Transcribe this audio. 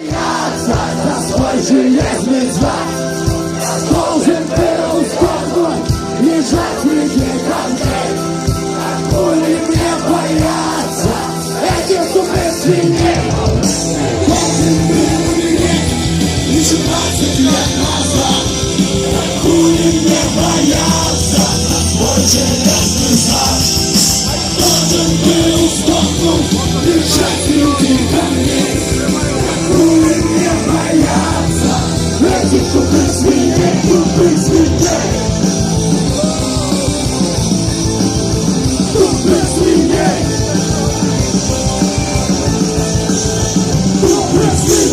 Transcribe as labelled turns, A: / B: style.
A: За свой железный знак Должен был сдохнуть Лежать среди камней Пули мне боятся Этих тупых свиней Должен был И 17 лет назад Пули мне боятся За свой железный знак Должен был сдохнуть Лежать среди камней Этих тупых свиней Тупых свиней Тупых свиней Тупых свиней